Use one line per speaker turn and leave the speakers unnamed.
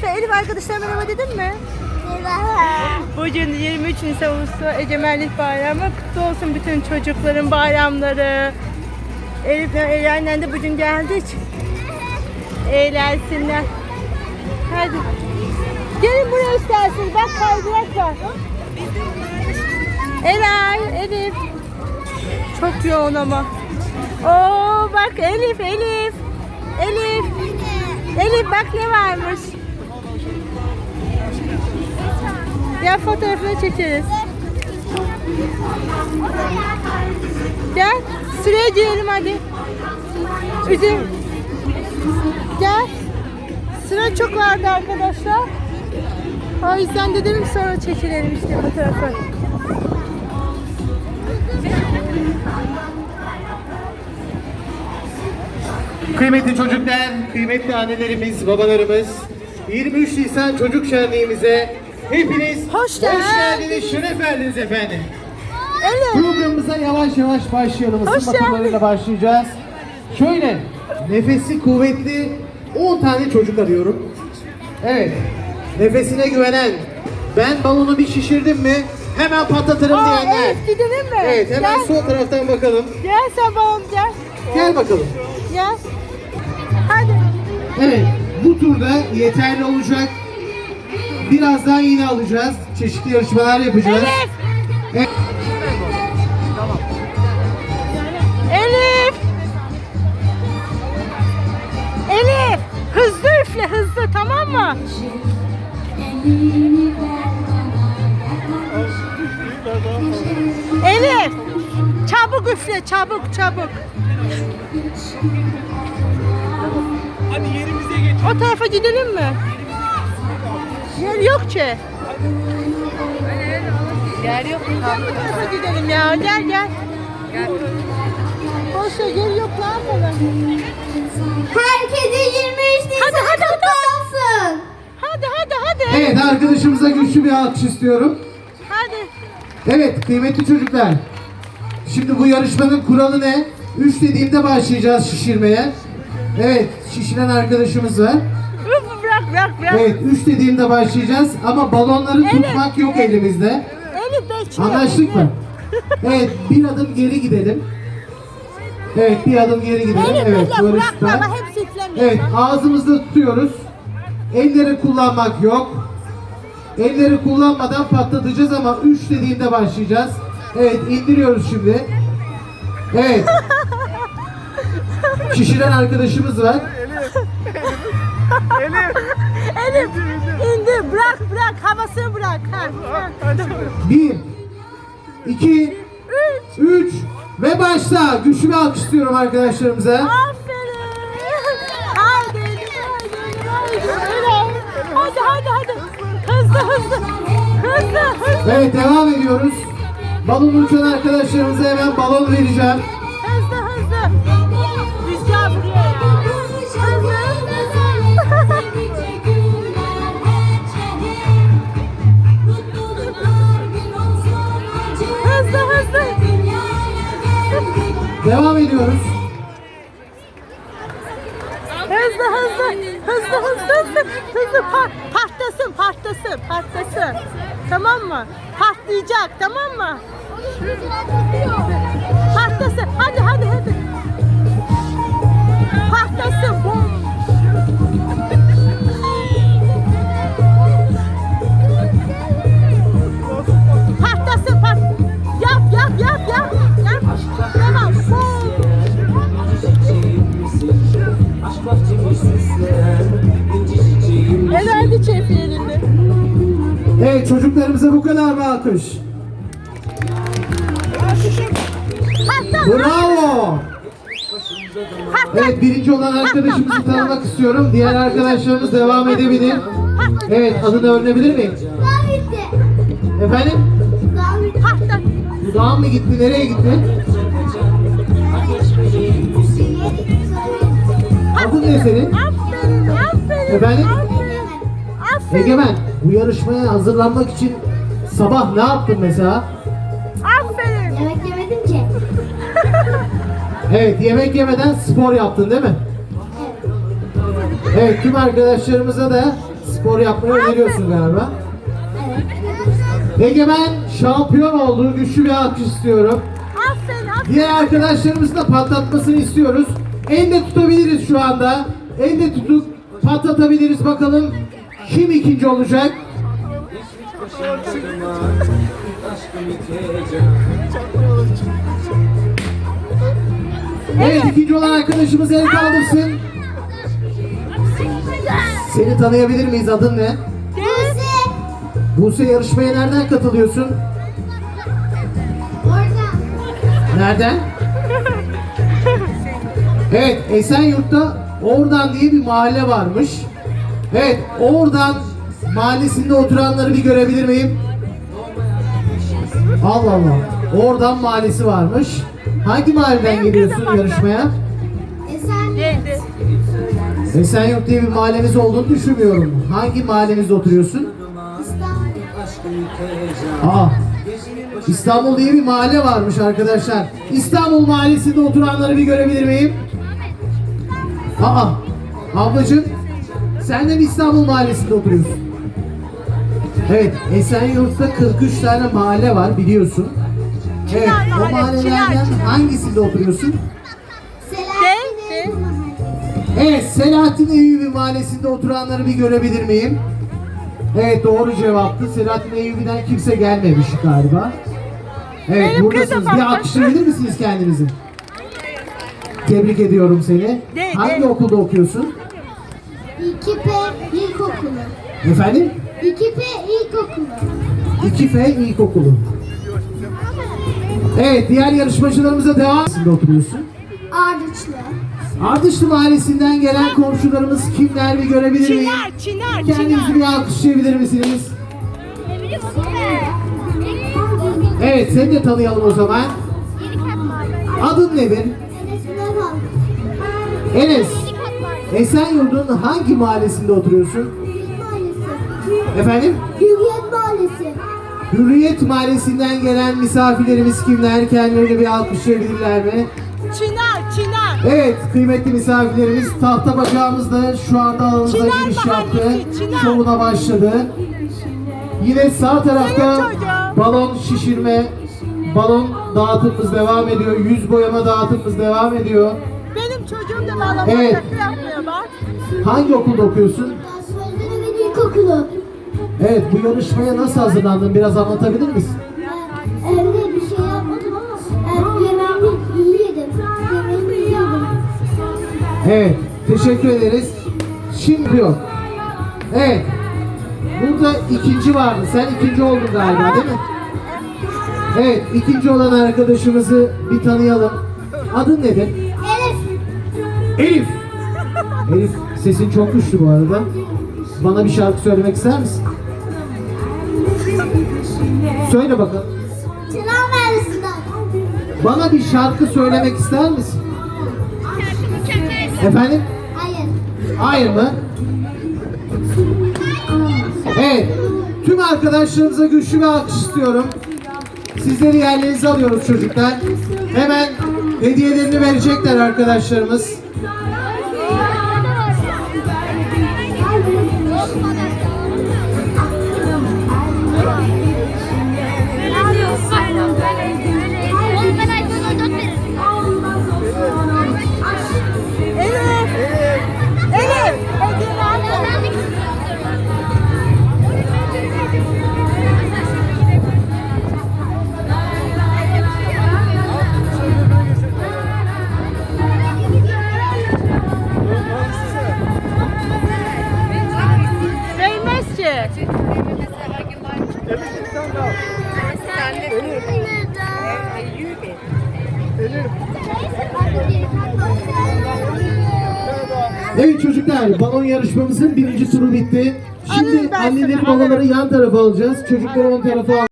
arkadaşlar. Elif arkadaşlar merhaba dedin mi? Bugün 23 Nisan Ulusal Egemenlik Bayramı. Kutlu olsun bütün çocukların bayramları. Elif'le Eren'le de bugün geldik. Eğlensinler. Hadi. Gelin buraya isterseniz. Bak kaydırak var. Eray, Elif. Çok yoğun ama. Oo bak Elif, Elif. Elif. Elif bak ne varmış. Gel fotoğrafını çekeriz. Gel. Sıraya girelim hadi. Üzüm. Gel. Sıra çok vardı arkadaşlar. O yüzden de dedim sonra çekilelim işte fotoğrafı.
Kıymetli çocuklar, kıymetli annelerimiz, babalarımız, 23 Nisan Çocuk Şenliğimize hepiniz
Hoş geldiniz.
geldiniz, şeref verdiniz efendim.
Elif.
Programımıza yavaş yavaş başlayalım.
Hoş
Isınma turlarıyla başlayacağız. Şöyle, nefesi kuvvetli 10 tane çocuk arıyorum. Evet, nefesine güvenen, ben balonu bir şişirdim mi hemen patlatırım
Aa,
diyenler.
Elif gidelim mi?
Evet, hemen
Gel.
sol taraftan bakalım.
Gel sen babam gel.
Gel bakalım.
Gel. Hadi.
Evet, bu turda yeterli olacak. Biraz daha yine alacağız. Çeşitli yarışmalar yapacağız.
Elif.
Evet.
Elif. Elif. Hızlı üfle hızlı tamam mı? Elif. Çabuk üfle çabuk çabuk.
Hadi yerimize geç.
O tarafa gidelim mi? Yer yok ki. Yer yok. Gel tarafa gidelim ya. Gel gel. Boş ver yer yok ne yapalım?
Herkese 23 Nisan
Hadi, hadi, hadi.
olsun.
Hadi hadi hadi.
Evet, arkadaşımıza güçlü bir alkış istiyorum.
Hadi.
Evet, kıymetli çocuklar. Şimdi bu yarışmanın kuralı ne? 3 dediğimde başlayacağız şişirmeye. Evet, şişiren arkadaşımız var.
Bırak bırak bırak.
Evet, 3 dediğimde başlayacağız ama balonları
Evet,
tutmak yok
evet.
elimizde.
Elif bekle.
Anlaştık mı? Evet, bir adım geri gidelim. Evet, bir adım geri gidelim.
Elif
Evet,
bekle
böyle
bırakma
süper.
ama hepsi üflemiyor.
Evet ağzımızda tutuyoruz. Elleri kullanmak yok. Elleri kullanmadan patlatacağız ama 3 dediğimde başlayacağız. Evet indiriyoruz şimdi. Evet. Şişiren arkadaşımız var.
Elif indi bırak bırak havasını bırak. Ha, ha.
1 2 3 ve başla. Güçlü bir alkış istiyorum arkadaşlarımıza.
Aferin. Haydi Elif haydi haydi. haydi. Hadi hadi hadi. Hızlı hızlı. Hızlı hızlı.
Evet devam ediyoruz. Balon uçan arkadaşlarımıza hemen balon vereceğim.
Hızlı hızlı.
Devam ediyoruz.
Hızlı hızlı. Hızlı hızlı hızlı. Hızlı pa- patlasın patlasın patlasın. Tamam mı? Patlayacak tamam mı?
Çocuklarımıza bu kadar mı alkış? Bravo. Evet birinci olan arkadaşımızı tanımak istiyorum. Diğer arkadaşlarımız devam edebilir. Evet adını öğrenebilir miyim? Efendim? Dudağın mı gitti? Nereye gitti? Adın ne senin? Efendim? Egemen bu yarışmaya hazırlanmak için sabah ne yaptın mesela?
Aferin.
Yemek yemedim ki.
Evet yemek yemeden spor yaptın değil mi? Evet tüm arkadaşlarımıza da spor yapmayı öneriyorsun galiba. Egemen şampiyon oldu. Güçlü bir alkış istiyorum.
Aferin aferin.
Diğer arkadaşlarımızın da patlatmasını istiyoruz. Elle tutabiliriz şu anda. Elle tutup patlatabiliriz bakalım. Kim ikinci olacak? Evet ikinci olan arkadaşımız el kaldırsın. Seni tanıyabilir miyiz? Adın ne?
Buse.
Buse yarışmaya nereden katılıyorsun?
Oradan.
Nereden? Evet Esenyurt'ta Oradan diye bir mahalle varmış. Evet Oradan mahallesinde oturanları bir görebilir miyim? Allah Allah. Oradan mahallesi varmış. Hangi mahalleden geliyorsun yarışmaya?
Esen.
Neydi?
Esenyurt diye bir mahalleniz olduğunu düşünmüyorum. Hangi mahallenizde oturuyorsun?
İstanbul.
Aa, İstanbul diye bir mahalle varmış arkadaşlar. İstanbul mahallesinde oturanları bir görebilir miyim? Aa, ablacığım sen de mi İstanbul mahallesinde oturuyorsun? Evet, Esenyurt'ta 43 tane mahalle var biliyorsun. Evet, o
mahalle,
mahallelerden hangisinde oturuyorsun?
Selahattin.
Evet, Selahattin Eyyubi mahallesinde oturanları bir görebilir miyim? Evet, doğru cevaptı. Selahattin Eyyubi'den kimse gelmemiş galiba. Evet,
Benim
buradasınız.
kızım
Bir alkışlayabilir misiniz kendinizi? Tebrik ediyorum seni. Hangi okulda okuyorsun?
2P İlkokulu.
Efendim?
2P İlkokulu.
2F İlkokulu. Evet, diğer yarışmacılarımıza devam. Mahallesinde oturuyorsun.
Ardıçlı.
Ardışlı mahallesinden gelen komşularımız kimler bir görebilir miyim?
Çınar, Çınar,
Kendinizi
Çınar.
bir alkışlayabilir misiniz? Evet, seni de tanıyalım o zaman. Adın nedir?
Enes.
Esenyurt'un hangi mahallesinde oturuyorsun?
Hürriyet Mahallesi.
Efendim?
Hürriyet Mahallesi.
Hürriyet Mahallesi'nden gelen misafirlerimiz kimler? Kendilerini bir alkışlayabilirler mi?
Çınar, Çınar.
Evet, kıymetli misafirlerimiz tahta bacağımız da şu anda alanımıza
Çınar
giriş yaptı.
Çınar.
Şovuna başladı. Yine sağ tarafta balon şişirme, balon dağıtımımız devam ediyor. Yüz boyama dağıtımımız devam ediyor.
Benim çocuğum da bağlama
Evet.
yapmıyor bak.
Hangi okulda okuyorsun?
Sözleri ve İlkokulu.
Evet, bu yarışmaya nasıl hazırlandın? Biraz anlatabilir misin?
Evde bir şey yapmadım ama yemeğimi iyi yedim. Yemeğimi iyi yedim.
Evet, teşekkür ederiz. Şimdi yok. Evet, burada ikinci vardı. Sen ikinci oldun galiba değil mi? Evet, ikinci olan arkadaşımızı bir tanıyalım. Adın nedir?
Elif.
Elif. Sesin çok güçlü bu arada. Bana bir şarkı söylemek ister misin? Söyle bakalım.
Çınar.
Bana bir şarkı söylemek ister misin? Efendim?
Hayır.
Hayır mı? Evet. Tüm arkadaşlarımıza güçlü bir alkış istiyorum. Sizleri yerlerinize alıyoruz çocuklar. Hemen hediyelerini verecekler arkadaşlarımız. Evet çocuklar balon yarışmamızın birinci turu bitti. Şimdi anneleri babaları yan tarafa alacağız. Çocukları ön tarafa al.